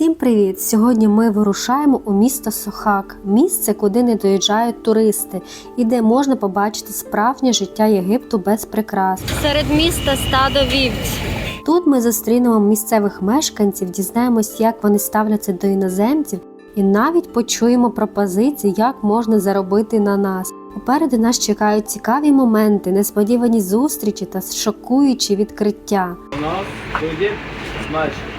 Всім привіт! Сьогодні ми вирушаємо у місто Сохак, місце, куди не доїжджають туристи, і де можна побачити справжнє життя Єгипту без прикрас. Серед міста стадо вівць. Тут ми зустрінемо місцевих мешканців, дізнаємось, як вони ставляться до іноземців, і навіть почуємо пропозиції, як можна заробити на нас. Попереду нас чекають цікаві моменти, несподівані зустрічі та шокуючі відкриття. У нас буде смачно.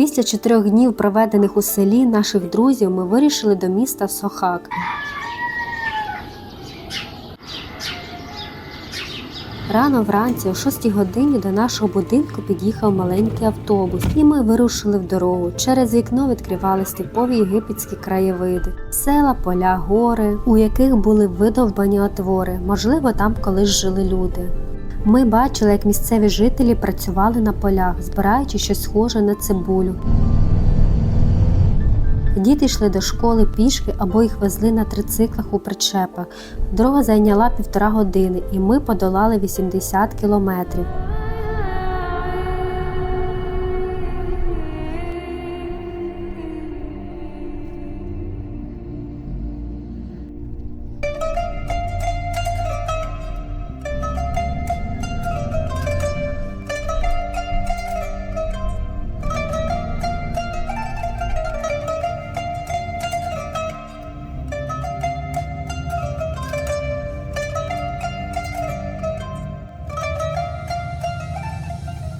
Після чотирьох днів, проведених у селі наших друзів, ми вирішили до міста Сохак. Рано вранці, о 6 годині, до нашого будинку під'їхав маленький автобус, і ми вирушили в дорогу. Через вікно відкривались типові єгипетські краєвиди, села, поля, гори, у яких були видовбані отвори. Можливо, там колись жили люди. Ми бачили, як місцеві жителі працювали на полях, збираючи щось схоже на цибулю. Діти йшли до школи пішки або їх везли на трициклах у причепах. Дорога зайняла півтора години, і ми подолали 80 кілометрів.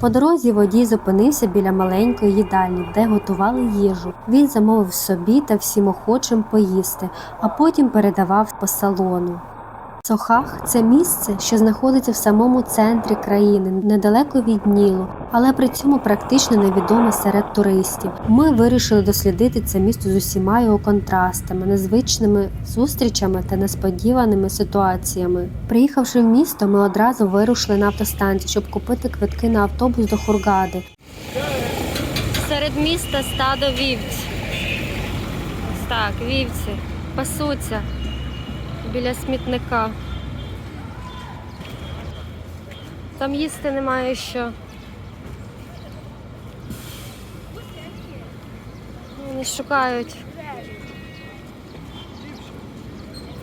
По дорозі водій зупинився біля маленької їдальні, де готували їжу. Він замовив собі та всім охочим поїсти, а потім передавав по салону. Сохах це місце, що знаходиться в самому центрі країни, недалеко від Нілу, але при цьому практично невідоме серед туристів. Ми вирішили дослідити це місто з усіма його контрастами, незвичними зустрічами та несподіваними ситуаціями. Приїхавши в місто, ми одразу вирушили на автостанцію, щоб купити квитки на автобус до Хургади. Серед міста стадо вівць. Так, вівці. Пасуться біля смітника. Там їсти немає що. Вони шукають.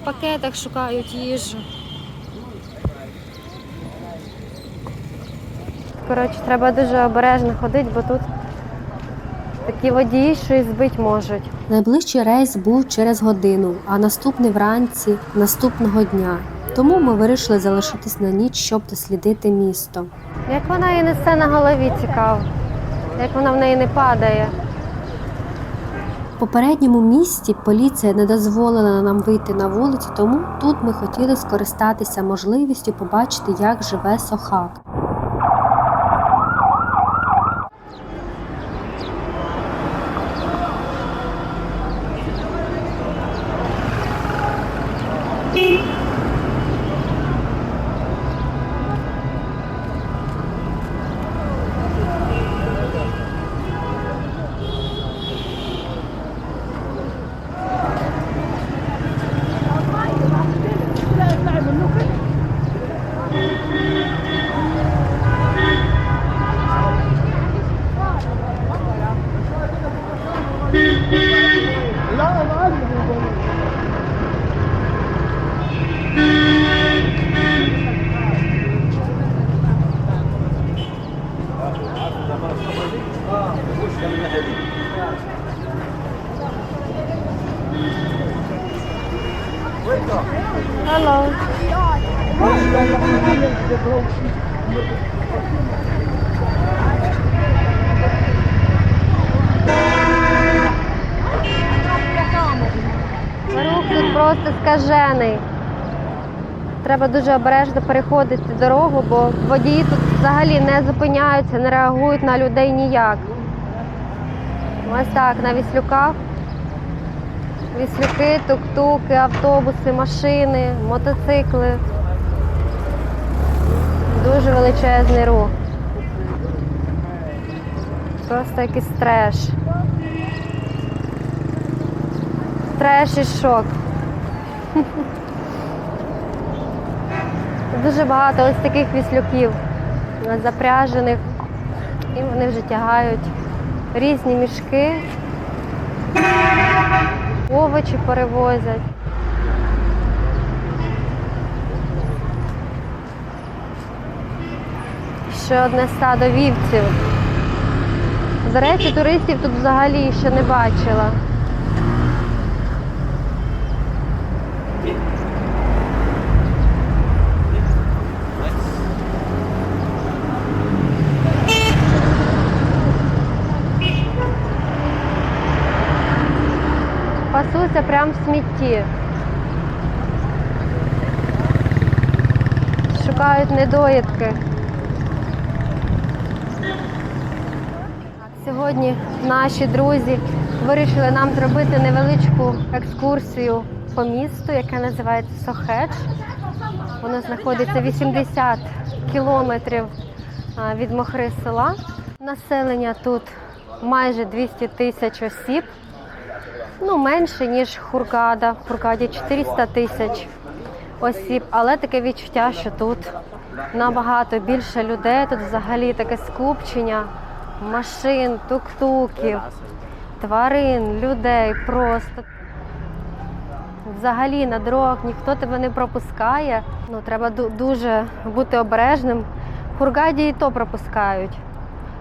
В пакетах шукають їжу. Коротше, треба дуже обережно ходити, бо тут такі водії, що і збити можуть. Найближчий рейс був через годину, а наступний вранці наступного дня. Тому ми вирішили залишитись на ніч, щоб дослідити місто. Як вона її несе на голові, цікаво. Як вона в неї не падає. В попередньому місті поліція не дозволила нам вийти на вулицю, тому тут ми хотіли скористатися можливістю побачити, як живе Сохак. Hello. Рух тут просто скажений. Треба дуже обережно переходити дорогу, бо водії тут взагалі не зупиняються, не реагують на людей ніяк. Ось так, на віслюках. Віслюки, тук-туки, автобуси, машини, мотоцикли. Дуже величезний рух. Просто якийсь треш. Треш і шок. Дуже багато ось таких віслюків запряжених, і вони вже тягають різні мішки, овочі перевозять. Ще одне стадо вівців. До речі, туристів тут взагалі ще не бачила. Пасуся прямо в смітті. Шукають недоїдки. Сьогодні наші друзі вирішили нам зробити невеличку екскурсію по місту, яке називається Сохедж. Воно знаходиться 80 кілометрів від Мохри села. Населення тут майже 200 тисяч осіб. Ну, менше, ніж Хургада. В Хургаді 400 тисяч осіб, але таке відчуття, що тут набагато більше людей. Тут взагалі таке скупчення машин, тук-туків, тварин, людей просто. Взагалі на дорогах ніхто тебе не пропускає. Ну, треба дуже бути обережним. В Хургаді і то пропускають.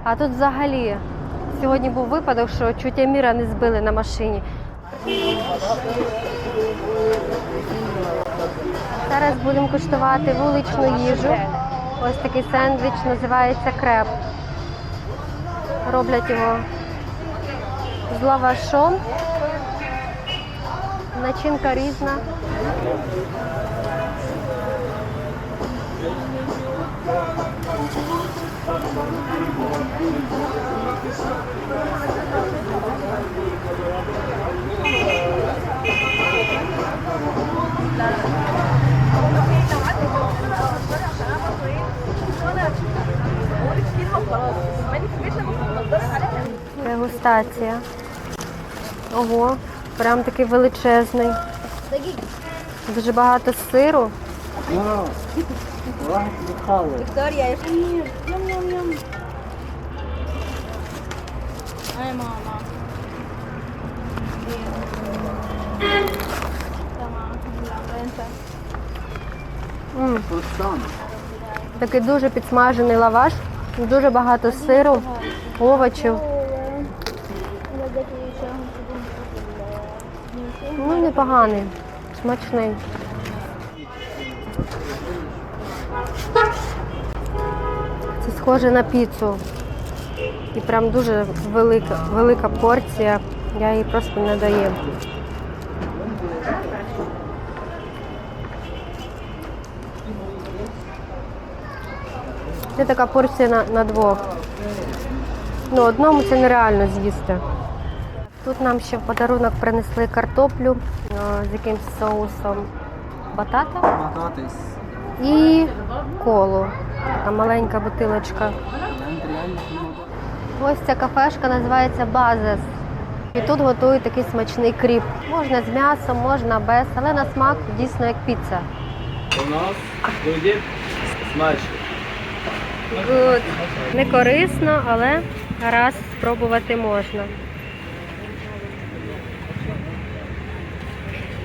А тут взагалі сьогодні був випадок, що чуть Аміра не збили на машині. Зараз будемо куштувати вуличну їжу. Ось такий сендвіч називається креп. Роблять його з лавашом. Начинка різна. Дегустація. Ого, прям такий величезний. Дуже багато сиру. Victoria, yum yum yum. Ay Такий дуже підсмажений лаваш, дуже багато сиру, овочів. Ну, непоганий, смачний. Це схоже на піцу. І прям дуже велика, велика порція. Я її просто не доїм. Це така порція на, на двох. Ну, одному це нереально з'їсти. Тут нам ще в подарунок принесли картоплю з якимсь соусом батата і колу. Така маленька бутилочка. Ось ця кафешка називається Базес. І тут готують такий смачний кріп. Можна з м'ясом, можна без, але на смак дійсно як піца. У нас буде смачно. Good. Не корисно, але раз спробувати можна.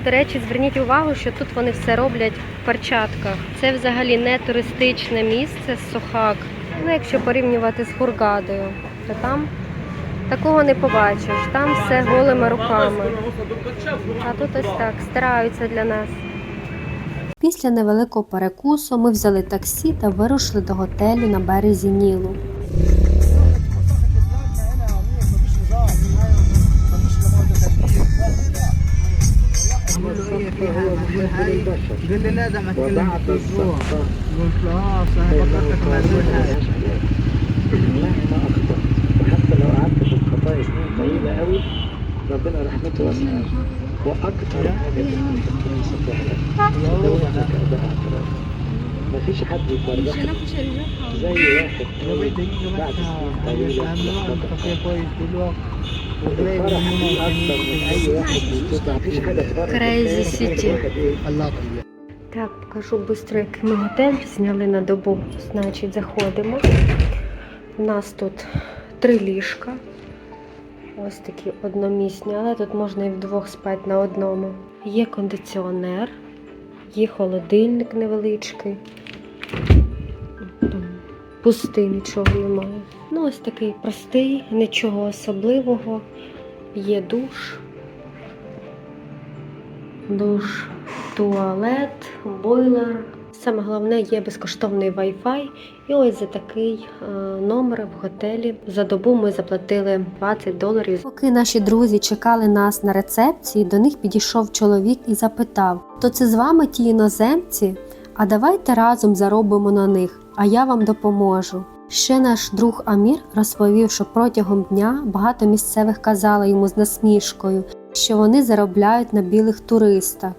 До речі, зверніть увагу, що тут вони все роблять в перчатках. Це взагалі не туристичне місце Сохак. Ну, якщо порівнювати з Хургадою, то там такого не побачиш. Там все голими руками. А тут ось так стараються для нас. Після невеликого перекусу ми взяли таксі та вирушили до готелю на березі Нілу. قال لي لا ده ما تكلمش اسبوع قلت له اه اصل انا فكرتك معزولها مهما اخطا وحتى لو قعدت في الخطايا سنين طويله قوي ربنا رحمته واسعه واكثر حاجه بتكون صفحتك لو انك اداء اعتراف مفيش حد يفرحك زي واحد بعد سنين طويله كافيه كويس دلوقتي الفرح فيه اكثر من اي واحد بيتوقع مفيش حاجه تفرح Crazy City. الله طيب Так, покажу швидко, який ми готель зняли на добу. Значить, заходимо. У нас тут три ліжка, Ось такі одномісні, але тут можна і вдвох спати на одному. Є кондиціонер, є холодильник невеличкий. Пустий, нічого немає. Ну, ось такий простий, нічого особливого. Є душ. Душ, туалет, бойлер. Саме головне є безкоштовний Wi-Fi. І ось за такий е, номер в готелі за добу ми заплатили 20 доларів. Поки наші друзі чекали нас на рецепції, до них підійшов чоловік і запитав: То це з вами ті іноземці? А давайте разом заробимо на них, а я вам допоможу. Ще наш друг Амір розповів, що протягом дня багато місцевих казали йому з насмішкою, що вони заробляють на білих туристах.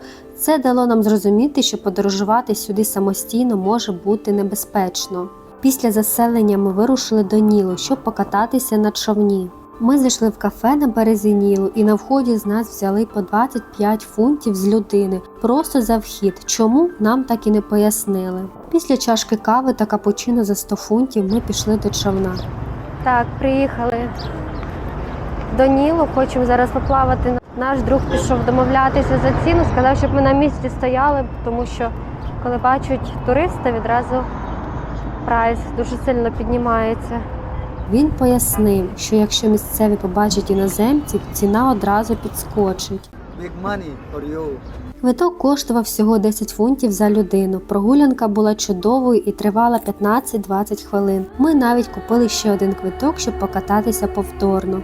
Це дало нам зрозуміти, що подорожувати сюди самостійно може бути небезпечно. Після заселення ми вирушили до Нілу, щоб покататися на човні. Ми зайшли в кафе на березі Нілу і на вході з нас взяли по 25 фунтів з людини просто за вхід. Чому нам так і не пояснили. Після чашки кави та капучино за 100 фунтів ми пішли до човна. Так, приїхали до Нілу, хочемо зараз поплавати. Наш друг пішов домовлятися за ціну, сказав, щоб ми на місці стояли, тому що коли бачать туриста, відразу прайс дуже сильно піднімається. Він пояснив, що якщо місцеві побачать іноземців, ціна одразу підскочить. Квиток коштував всього 10 фунтів за людину. Прогулянка була чудовою і тривала 15-20 хвилин. Ми навіть купили ще один квиток, щоб покататися повторно.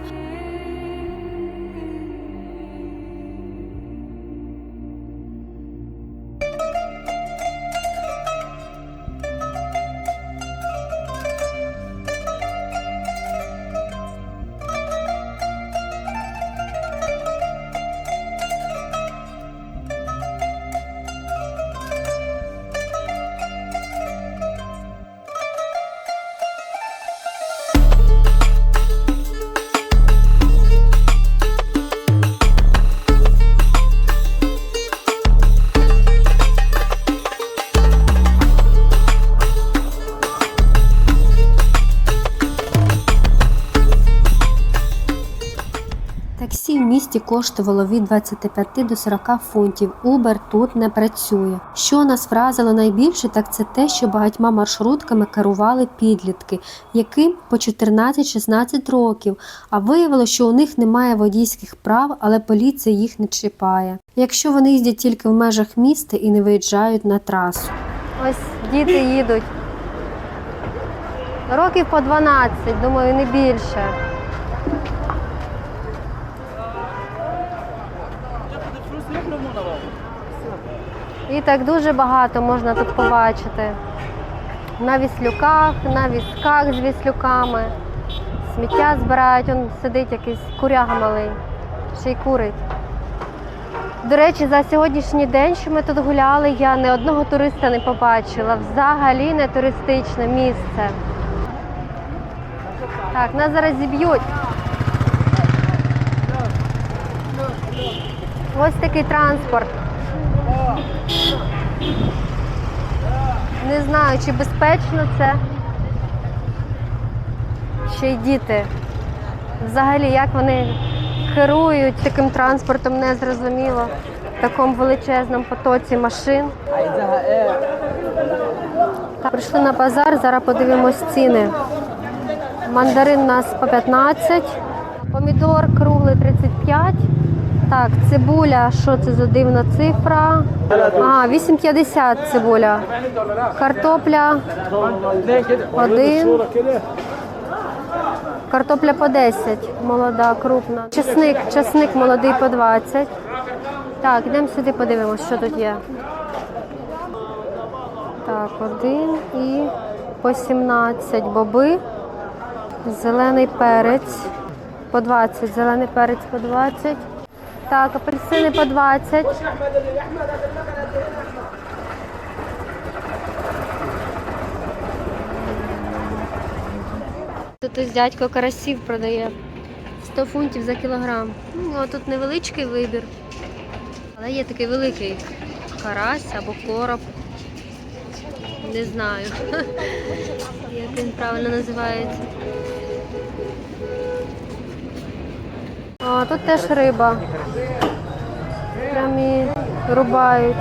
Коштувало від 25 до 40 фунтів. Uber тут не працює. Що нас вразило найбільше, так це те, що багатьма маршрутками керували підлітки, яким по 14-16 років. А виявилося, що у них немає водійських прав, але поліція їх не чіпає. Якщо вони їздять тільки в межах міста і не виїжджають на трасу. Ось діти їдуть. Років по 12, думаю, не більше. І так дуже багато можна тут побачити. На віслюках, на візках з віслюками. Сміття збирають, он сидить якийсь куряга малий, ще й курить. До речі, за сьогоднішній день, що ми тут гуляли, я ні одного туриста не побачила. Взагалі не туристичне місце. Так, нас зараз зіб'ють. Ось такий транспорт. Не знаю, чи безпечно це. Ще й діти. Взагалі, як вони керують таким транспортом, не зрозуміло. В такому величезному потоці машин. Прийшли на базар, зараз подивимось ціни. Мандарин у нас по 15, помідор круглий 35. Так, цибуля, що це за дивна цифра? А, 8,50 цибуля. Картопля один. Картопля по 10, молода, крупна. Чесник, чесник молодий по 20. Так, йдемо сюди, подивимось, що тут є. Так, один і по 17 боби. Зелений перець по 20. Зелений перець по 20. Так, апельсини по 20. Тут ось дядько карасів продає 100 фунтів за кілограм. Ну, а тут невеличкий вибір. Але є такий великий карась або короб. Не знаю, як він правильно називається. А, тут теж риба. Прям її рубають.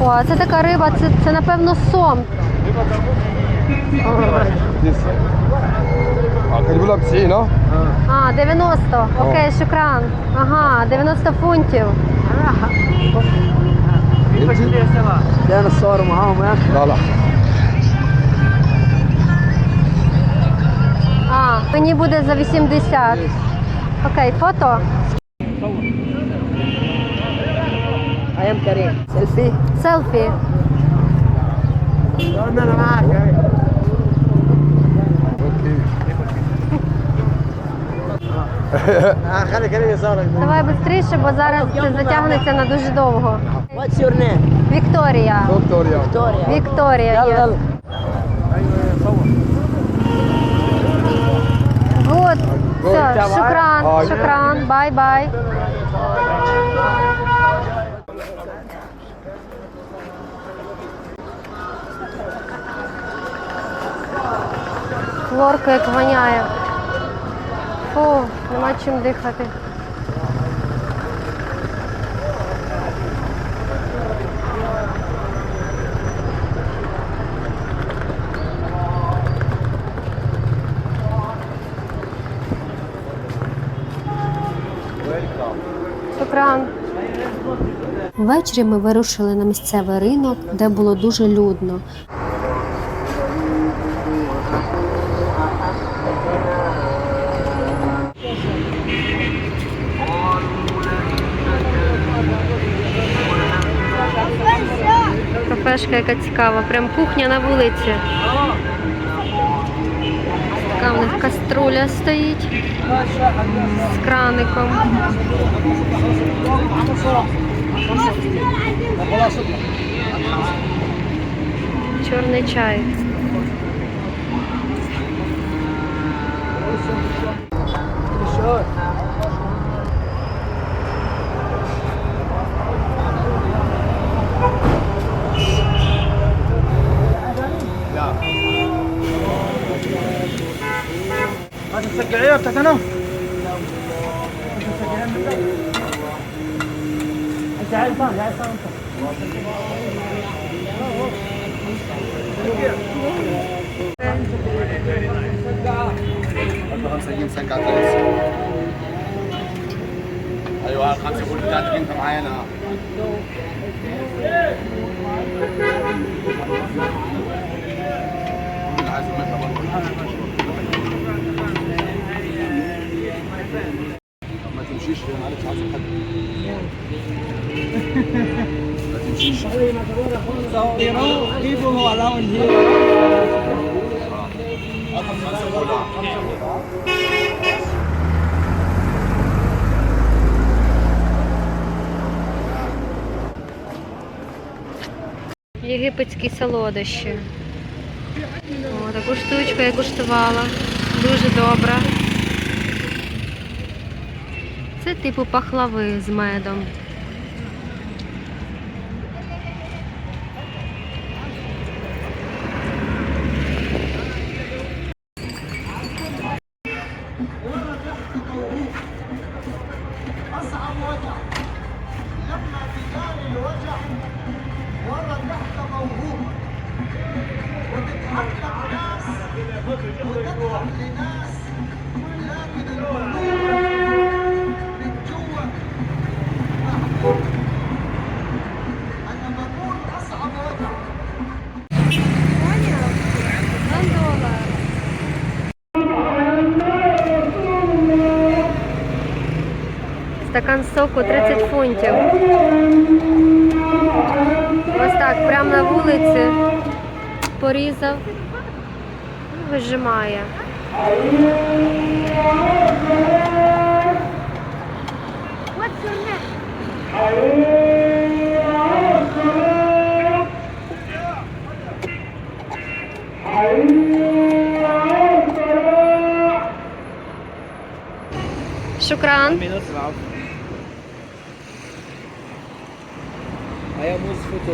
О, це така риба, це, це напевно сом. А, 90. Окей, шукран. Ага, 90 фунтів. Ага. انا الصور معاهم يا اخي لا لا А, мені буде за 80. Окей, фото. ايام كريم سيلفي Селфі. انا انا معاك اهي آه، خلي كريم يصورك Давай швидше, бо зараз це затягнеться на дуже довго. واتس يور نيم Вікторія. دكتور يا فيكتوريا Вікторія. يلا yes. يلا Good. Все, Good. шукран, Ай. шукран, бай-бай. Хлорка як воняє. Фу, нема чим дихати. Ввечері ми вирушили на місцевий ринок, де було дуже людно. Кафешка яка цікава, прям кухня на вулиці. Така в них каструля стоїть з краником. Чорний чай. Vas a sacar, ¿estás no? أيوه الخمسه كل بتاعتك انت معانا عايز طب ما تمشيش يا معلش عايز حد ما تمشيش So you know people who are around here خمسة أولى Єгипетські солодощі. О, таку штучку я куштувала. Дуже добра. Типу пахлави з медом. Стакан соку 30 фунтів. Ось так, прямо на вулиці порізав, вижимає. Шукран. Minutes я I то.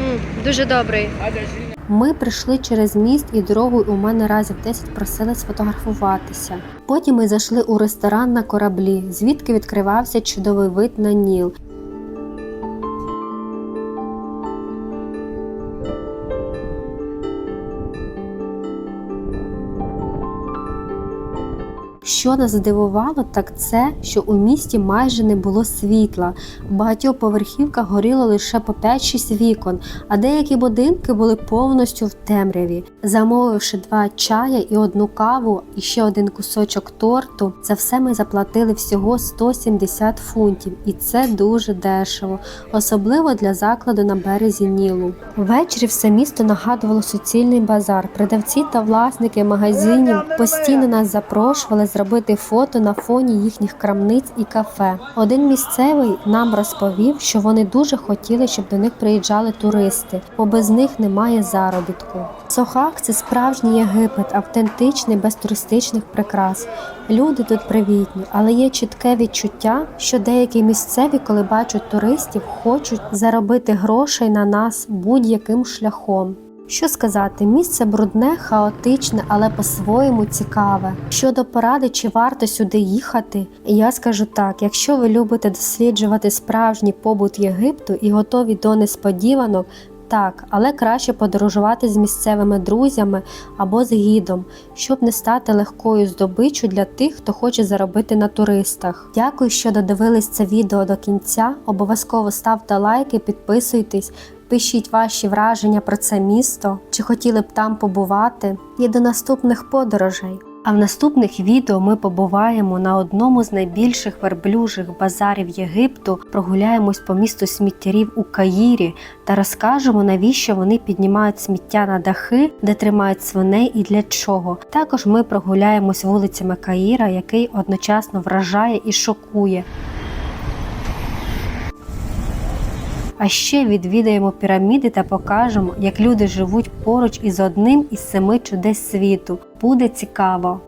Mm, дуже добрий. Ми прийшли через міст і дорогою у мене разів 10 просили сфотографуватися. Потім ми зайшли у ресторан на кораблі, звідки відкривався чудовий вид на Ніл. Що нас здивувало, так це, що у місті майже не було світла. В багатьох поверхівках горіло лише по 5-6 вікон, а деякі будинки були повністю в темряві. Замовивши два чая і одну каву, і ще один кусочок торту, за все ми заплатили всього 170 фунтів, і це дуже дешево, особливо для закладу на березі Нілу. Ввечері все місто нагадувало суцільний базар. Продавці та власники магазинів постійно нас запрошували зробити фото на фоні їхніх крамниць і кафе. Один місцевий нам розповів, що вони дуже хотіли, щоб до них приїжджали туристи, бо без них немає заробітку. Сохак це справжній Єгипет, автентичний без туристичних прикрас. Люди тут привітні, але є чітке відчуття, що деякі місцеві, коли бачать туристів, хочуть заробити грошей на нас будь-яким шляхом. Що сказати, місце брудне, хаотичне, але по-своєму цікаве. Щодо поради, чи варто сюди їхати, я скажу так: якщо ви любите досліджувати справжній побут Єгипту і готові до несподіванок, так, але краще подорожувати з місцевими друзями або з гідом, щоб не стати легкою здобиччю для тих, хто хоче заробити на туристах. Дякую, що додивились це відео до кінця. Обов'язково ставте лайки, підписуйтесь. Пишіть ваші враження про це місто, чи хотіли б там побувати, і до наступних подорожей. А в наступних відео ми побуваємо на одному з найбільших верблюжих базарів Єгипту, прогуляємось по місту сміттярів у Каїрі та розкажемо, навіщо вони піднімають сміття на дахи, де тримають свиней і для чого. Також ми прогуляємось вулицями Каїра, який одночасно вражає і шокує. А ще відвідаємо піраміди та покажемо, як люди живуть поруч із одним із семи чудес світу. Буде цікаво.